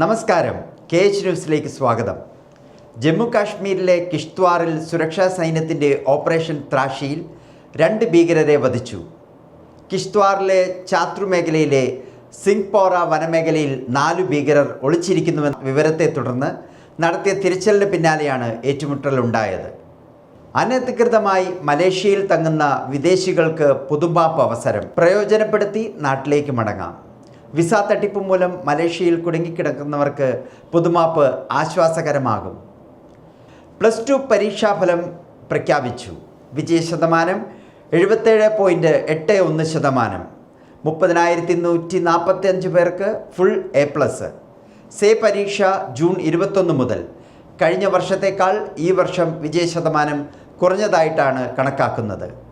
നമസ്കാരം. K H ന്യൂസിലേക്ക് സ്വാഗതം. ജമ്മു കാശ്മീരിലെ കിഷ്ത്വാറിൽ സുരക്ഷാ സൈന്യത്തിന്റെ ഓപ്പറേഷൻ ത്രാഷിയിൽ രണ്ട് ഭീകരരെ വധിച്ചു. കിഷ്ത്വാറിലെ ചാത്രു മേഖലയിലെ സിംഗ്പോറ വനമേഖലയിൽ നാലു ഭീകരർ ഒളിച്ചിരിക്കുന്നുവെന്ന വിവരത്തെ തുടർന്ന് നടത്തിയ തിരച്ചിലിന് പിന്നാലെയാണ് ഏറ്റുമുട്ടലുണ്ടായത്. അനധികൃതമായി മലേഷ്യയിൽ തങ്ങുന്ന വിദേശികൾക്ക് പുതുമാപ്പ് അവസരം. പ്രയോജനപ്പെടുത്തി നാട്ടിലേക്ക് മടങ്ങാം. വിസ തട്ടിപ്പ് മൂലം മലേഷ്യയിൽ കുടുങ്ങിക്കിടക്കുന്നവർക്ക് പുതുമാപ്പ് ആശ്വാസകരമാകും. പ്ലസ് ടു പരീക്ഷാഫലം പ്രഖ്യാപിച്ചു. വിജയശതമാനം എഴുപത്തേഴ് പോയിന്റ് എട്ട് ഒന്ന് ശതമാനം. മുപ്പതിനായിരത്തി നൂറ്റി നാൽപ്പത്തി അഞ്ച് പേർക്ക് ഫുൾ എ പ്ലസ്. സേ പരീക്ഷ ജൂൺ ഇരുപത്തൊന്ന് മുതൽ. കഴിഞ്ഞ വർഷത്തേക്കാൾ ഈ വർഷം വിജയശതമാനം കുറഞ്ഞതായിട്ടാണ് കണക്കാക്കുന്നത്.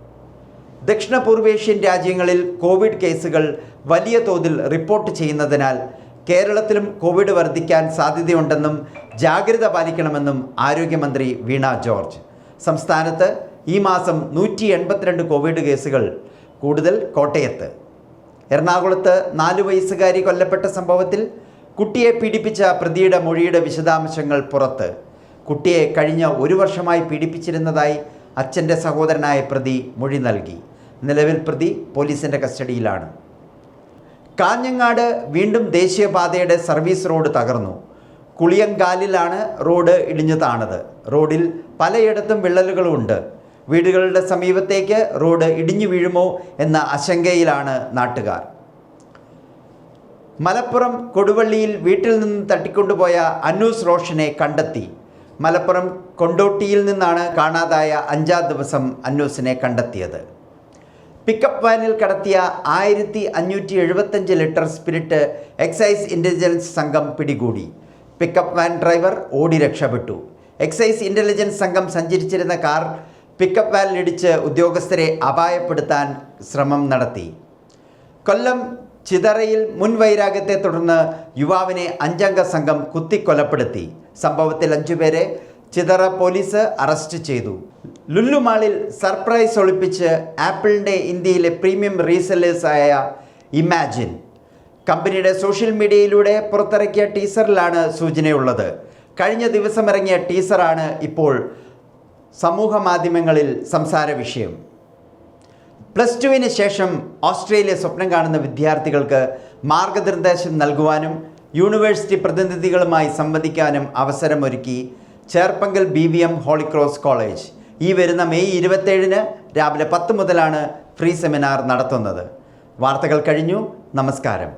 ദക്ഷിണ പൂർവേഷ്യൻ രാജ്യങ്ങളിൽ കോവിഡ് കേസുകൾ വലിയ തോതിൽ റിപ്പോർട്ട് ചെയ്യുന്നതിനാൽ കേരളത്തിലും കോവിഡ് വർദ്ധിക്കാൻ സാധ്യതയുണ്ടെന്നും ജാഗ്രത പാലിക്കണമെന്നും ആരോഗ്യമന്ത്രി വീണ ജോർജ്. സംസ്ഥാനത്ത് ഈ മാസം നൂറ്റി എൺപത്തിരണ്ട് കോവിഡ് കേസുകൾ കൂടുതൽ കോട്ടയത്ത്. എറണാകുളത്ത് നാലു വയസ്സുകാരി കൊല്ലപ്പെട്ട സംഭവത്തിൽ കുട്ടിയെ പീഡിപ്പിച്ച പ്രതിയുടെ മൊഴിയുടെ വിശദാംശങ്ങൾ പുറത്ത്. കുട്ടിയെ കഴിഞ്ഞ ഒരു വർഷമായി പീഡിപ്പിച്ചിരുന്നതായി അച്ഛന്റെ സഹോദരനായ പ്രതി മൊഴി നൽകി. നിലവിൽ പ്രതി പോലീസിന്റെ കസ്റ്റഡിയിലാണ്. കാഞ്ഞങ്ങാട് വീണ്ടും ദേശീയപാതയുടെ സർവീസ് റോഡ് തകർന്നു. കുളിയങ്കാലിലാണ് റോഡ് ഇടിഞ്ഞു താണത്. റോഡിൽ പലയിടത്തും വിള്ളലുകളുണ്ട് വീടുകളുടെ സമീപത്തേക്ക് റോഡ് ഇടിഞ്ഞു വീഴുമോ എന്ന ആശങ്കയിലാണ് നാട്ടുകാർ. മലപ്പുറം കൊടുവള്ളിയിൽ വീട്ടിൽ നിന്ന് തട്ടിക്കൊണ്ടുപോയ അന്നൂസ് റോഷനെ കണ്ടെത്തി. മലപ്പുറം കൊണ്ടോട്ടിയിൽ നിന്നാണ് കാണാതായ അഞ്ചാം ദിവസം അന്നൂസിനെ കണ്ടെത്തിയത്. പിക്കപ്പ് വാനിൽ കടത്തിയ ആയിരത്തി അഞ്ഞൂറ്റി എഴുപത്തഞ്ച് ലിറ്റർ സ്പിരിറ്റ് എക്സൈസ് ഇന്റലിജൻസ് സംഘം പിടികൂടി. പിക്കപ്പ് വാൻ ഡ്രൈവർ ഓടി രക്ഷപ്പെട്ടു. എക്സൈസ് ഇന്റലിജൻസ് സംഘം സഞ്ചരിച്ചിരുന്ന കാർ പിക്കപ്പ് വാനിലിടിച്ച് ഉദ്യോഗസ്ഥരെ അപായപ്പെടുത്താൻ ശ്രമം നടത്തി. കൊല്ലം ചിതറയിൽ മുൻ വൈരാഗ്യത്തെ തുടർന്ന് യുവാവിനെ അഞ്ചംഗ സംഘം കുത്തിക്കൊലപ്പെടുത്തി. സംഭവത്തിൽ അഞ്ചുപേരെ ചിതറ പോലീസ് അറസ്റ്റ് ചെയ്തു. ലുല്ലുമാളിൽ സർപ്രൈസ് ഒളിപ്പിച്ച് ആപ്പിളിന്റെ ഇന്ത്യയിലെ പ്രീമിയം റീസെല്ലേഴ്സായ ഇമാജിൻ. കമ്പനിയുടെ സോഷ്യൽ മീഡിയയിലൂടെ പുറത്തിറക്കിയ ടീസറിലാണ് സൂചനയുള്ളത്. കഴിഞ്ഞ ദിവസം ഇറങ്ങിയ ടീസറാണ് ഇപ്പോൾ സമൂഹ മാധ്യമങ്ങളിൽ സംസാര വിഷയം പ്ലസ് ടുവിന് ശേഷം ഓസ്ട്രേലിയ സ്വപ്നം കാണുന്ന വിദ്യാർത്ഥികൾക്ക് മാർഗനിർദ്ദേശം നൽകുവാനും യൂണിവേഴ്സിറ്റി പ്രതിനിധികളുമായി സംവദിക്കാനും അവസരമൊരുക്കി Cherpunkal B V M Holy Cross college. ഈ വരുന്ന മെയ് ഇരുപത്തേഴിന് രാവിലെ പത്ത് മുതലാണ് ഫ്രീ സെമിനാർ നടത്തുന്നത്. വാർത്തകൾ കഴിഞ്ഞു. നമസ്കാരം.